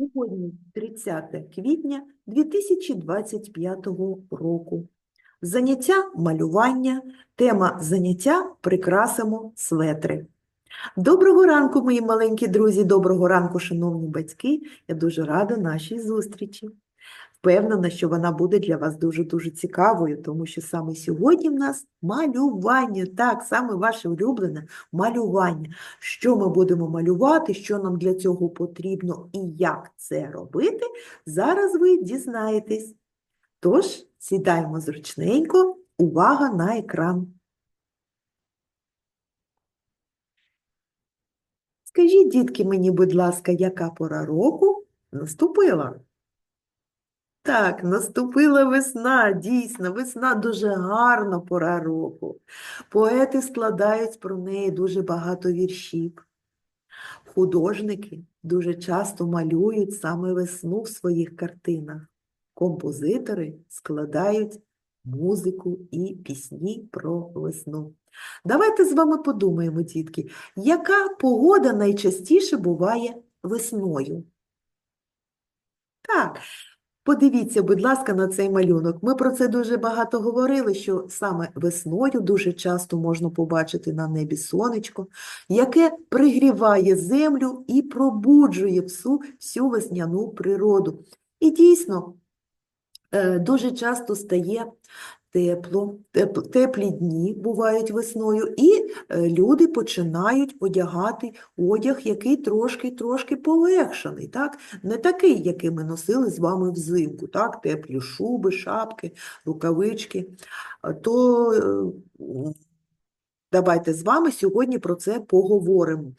Сьогодні 30 квітня 2025 року. Заняття малювання, тема заняття прикрасимо светри. Доброго ранку, мої маленькі друзі, доброго ранку, шановні батьки. Я дуже рада нашій зустрічі. Впевнена, що вона буде для вас дуже-дуже цікавою, тому що саме сьогодні в нас малювання. Так, саме ваше улюблене малювання. Що ми будемо малювати, що нам для цього потрібно і як це робити, зараз ви дізнаєтесь. Тож, сідаємо зручненько, увага на екран. Скажіть, дітки, мені, будь ласка, яка пора року наступила? Так, наступила весна, дійсно, весна дуже гарна пора року. Поети складають про неї дуже багато віршів. Художники дуже часто малюють саме весну в своїх картинах. Композитори складають музику і пісні про весну. Давайте з вами подумаємо, дітки, яка погода найчастіше буває весною? Так, Подивіться, будь ласка, на цей малюнок. Ми про це дуже багато говорили, що саме весною дуже часто можна побачити на небі сонечко, яке пригріває землю і пробуджує всю, всю весняну природу. І дійсно, е, дуже часто стає тепло, теп- теплі дні бувають весною, і е, люди починають одягати одяг, який трошки-трошки полегшений, так? Не такий, який ми носили з вами взимку, так? Теплі шуби, шапки, рукавички. То е, давайте з вами сьогодні про це поговоримо.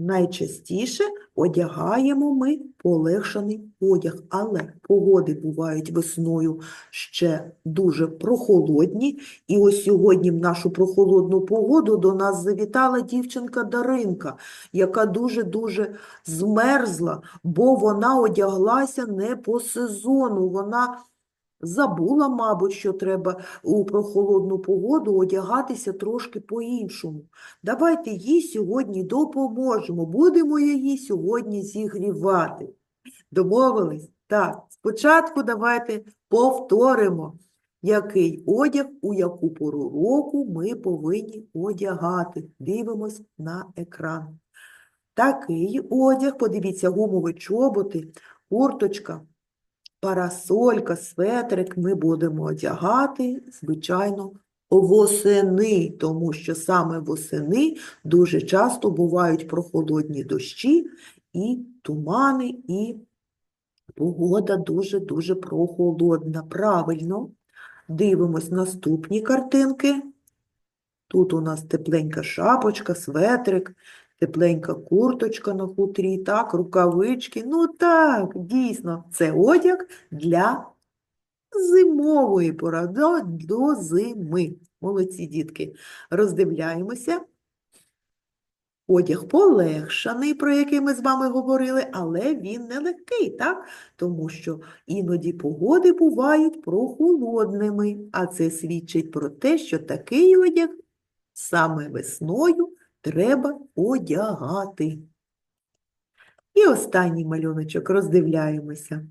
Найчастіше одягаємо ми полегшений одяг, але погоди бувають весною ще дуже прохолодні. І ось сьогодні в нашу прохолодну погоду до нас завітала дівчинка Даринка, яка дуже-дуже змерзла, бо вона одяглася не по сезону. Вона забула, мабуть, що треба у прохолодну погоду одягатися трошки по-іншому. Давайте їй сьогодні допоможемо. Будемо її сьогодні зігрівати. Домовились? Так, спочатку давайте повторимо, який одяг у яку пору року ми повинні одягати. Дивимось на екран. Такий одяг, подивіться, гумові чоботи, курточка, парасолька, светрик ми будемо одягати, звичайно, восени, тому що саме восени дуже часто бувають прохолодні дощі і тумани, і погода дуже-дуже прохолодна. Правильно, дивимось наступні картинки. Тут у нас тепленька шапочка, светрик, тепленька курточка на хутрі, так, рукавички. Ну так, дійсно, це одяг для зимової пори, до, до зими. Молодці, дітки. Роздивляємося. Одяг полегшаний, про який ми з вами говорили, але він не легкий, так? Тому що іноді погоди бувають прохолодними, а це свідчить про те, що такий одяг саме весною треба одягати. І останній малюночок роздивляємося.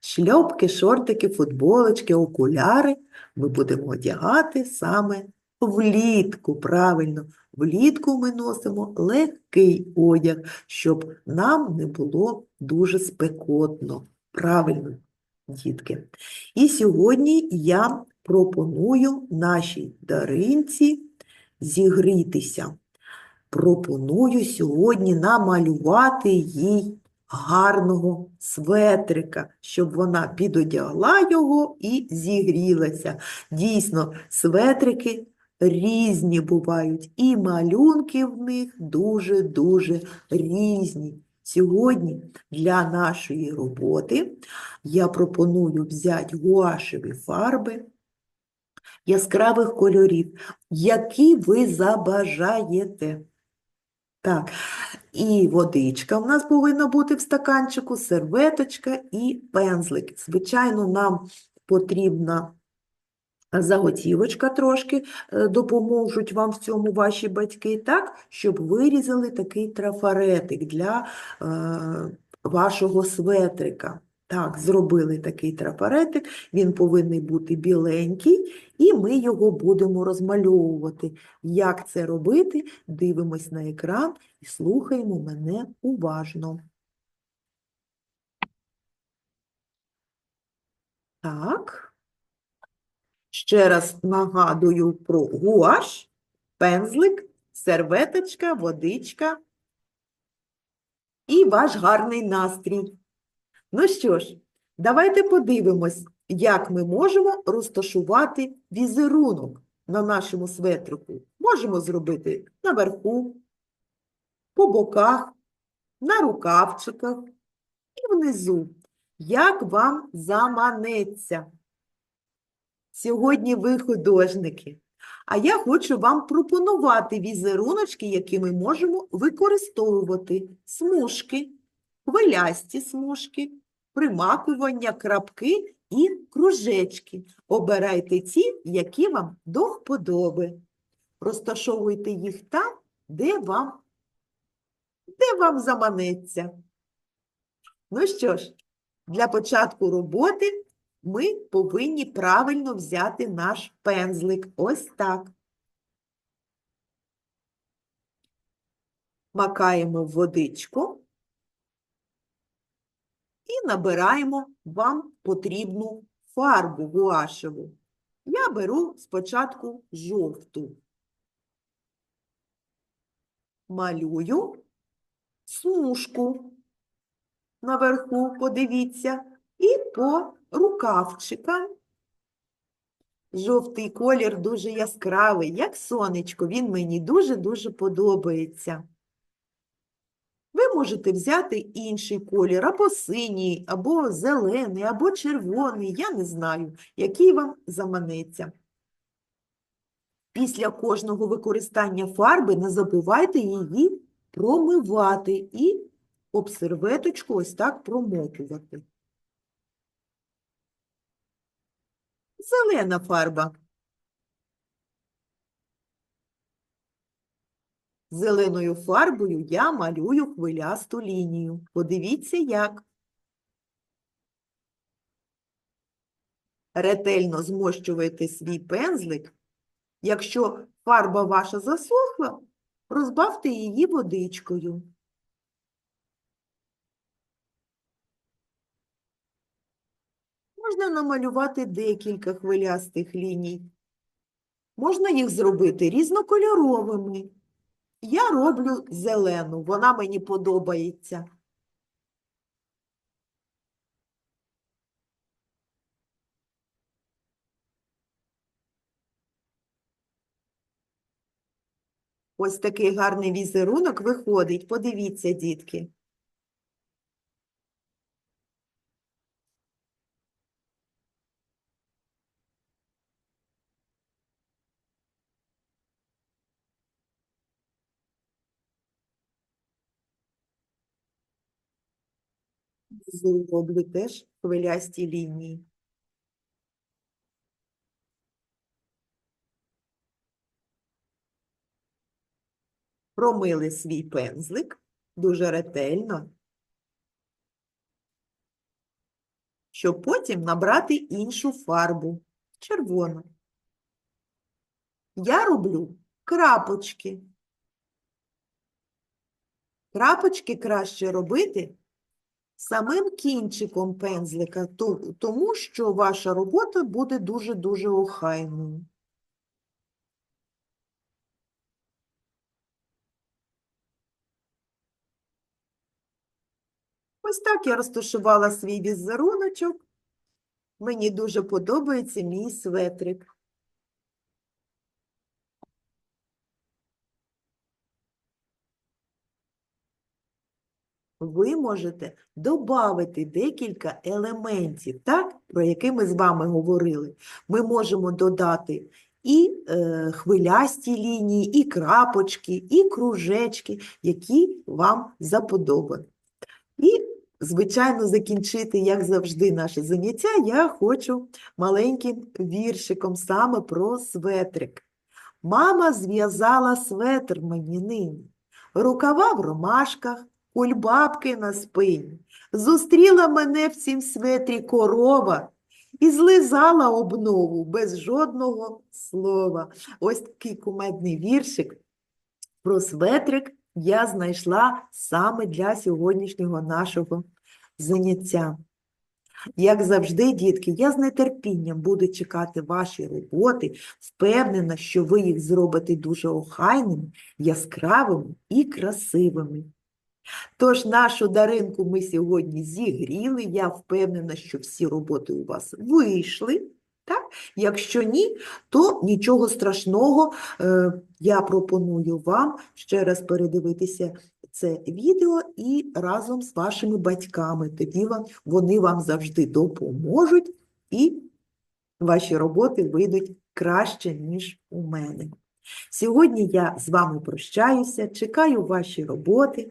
Шльопки, шортики, футболочки, окуляри ми будемо одягати саме влітку. Правильно, влітку ми носимо легкий одяг, щоб нам не було дуже спекотно. Правильно, дітки. І сьогодні я пропоную нашій Даринці зігрітися. Пропоную сьогодні намалювати їй гарного светрика, щоб вона підодягла його і зігрілася. Дійсно, светрики різні бувають, і малюнки в них дуже-дуже різні. Сьогодні для нашої роботи я пропоную взяти гуашеві фарби яскравих кольорів, які ви забажаєте. Так, і водичка в нас повинна бути в стаканчику, серветочка і пензлик. Звичайно, нам потрібна заготівочка трошки е, допоможуть вам в цьому ваші батьки, так, щоб вирізали такий трафаретик для е, вашого светрика. Так, зробили такий трафаретик, він повинен бути біленький, і ми його будемо розмальовувати. Як це робити? Дивимось на екран і слухаємо мене уважно. Так. Ще раз нагадую про гуаш, пензлик, серветочка, водичка і ваш гарний настрій. Ну що ж, давайте подивимось, як ми можемо розташувати візерунок на нашому светрику. Можемо зробити наверху, по боках, на рукавчиках і внизу. Як вам заманеться? Сьогодні ви художники, а я хочу вам пропонувати візеруночки, які ми можемо використовувати. Смужки, хвилясті смужки, примакування, крапки і кружечки. Обирайте ті, які вам до вподоби. Розташовуйте їх там, де вам, де вам заманеться. Ну що ж, для початку роботи ми повинні правильно взяти наш пензлик. Ось так. Макаємо водичку і набираємо вам потрібну фарбу гуашеву. Я беру спочатку жовту. Малюю смужку наверху, подивіться, і по рукавчикам. Жовтий колір дуже яскравий, як сонечко, він мені дуже-дуже подобається. Можете взяти інший колір, або синій, або зелений, або червоний, я не знаю, який вам заманеться. Після кожного використання фарби не забувайте її промивати і об серветочку ось так промотувати. Зелена фарба. Зеленою фарбою я малюю хвилясту лінію. Подивіться, як. Ретельно змощуйте свій пензлик. Якщо фарба ваша засохла, розбавте її водичкою. Можна намалювати декілька хвилястих ліній. Можна їх зробити різнокольоровими. Я роблю зелену, вона мені подобається. Ось такий гарний візерунок виходить. Подивіться, дітки. Внизу роблю теж хвилясті лінії. Промили свій пензлик дуже ретельно, щоб потім набрати іншу фарбу червону. Я роблю крапочки. Крапочки краще робити самим кінчиком пензлика, то- тому що ваша робота буде дуже-дуже охайною. Ось так я розташувала свій візеруночок. Мені дуже подобається мій светрик. Ви можете додати декілька елементів, так, про які ми з вами говорили. Ми можемо додати і е, хвилясті лінії, і крапочки, і кружечки, які вам заподобані. І звичайно, закінчити, як завжди, наше заняття, я хочу маленьким віршиком саме про светрик. Мама зв'язала светр мені нині, рукава в ромашках, кульбабки на спині. Зустріла мене в цім светрі корова і злизала обнову без жодного слова. Ось такий кумедний віршик про светрик я знайшла саме для сьогоднішнього нашого заняття. Як завжди, дітки, я з нетерпінням буду чекати ваші роботи, впевнена, що ви їх зробите дуже охайними, яскравими і красивими. Тож нашу Даринку ми сьогодні зігріли. Я впевнена, що всі роботи у вас вийшли. Так? Якщо ні, то нічого страшного. Е, Я пропоную вам ще раз передивитися це відео і разом з вашими батьками. Тоді вони вам завжди допоможуть і ваші роботи вийдуть краще, ніж у мене. Сьогодні я з вами прощаюся, чекаю ваші роботи.